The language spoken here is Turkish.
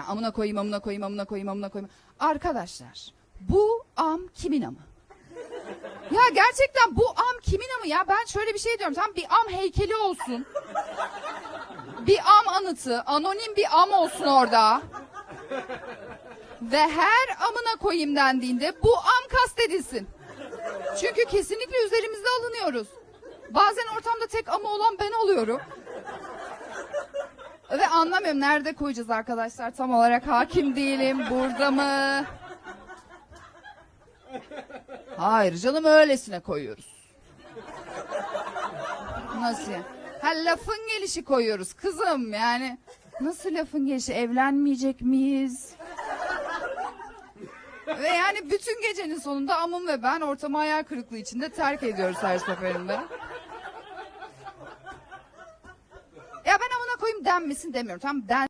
Yani amına koyayım, amına koyayım, amına koyayım, amına koyayım. Arkadaşlar bu am kimin amı? Ya gerçekten bu am kimin amı ya? Ben şöyle bir şey diyorum. Tam bir am heykeli olsun. Bir am anıtı, anonim bir am olsun orada. Ve her amına koyayım dendiğinde bu am kastedilsin. Çünkü kesinlikle üzerimizde alınıyoruz. Bazen ortamda tek ama olan ben oluyorum. Anlamıyorum nerede koyacağız arkadaşlar tam olarak hakim değilim. Burada mı? Hayır canım öylesine koyuyoruz. Nasıl? Ha lafın gelişi koyuyoruz kızım yani. Nasıl lafın gelişi evlenmeyecek miyiz? Ve yani bütün gecenin sonunda Amım ve ben ortamı hayal kırıklığı içinde terk ediyoruz her seferinde. Koyayım denmesin demiyorum. Tamam den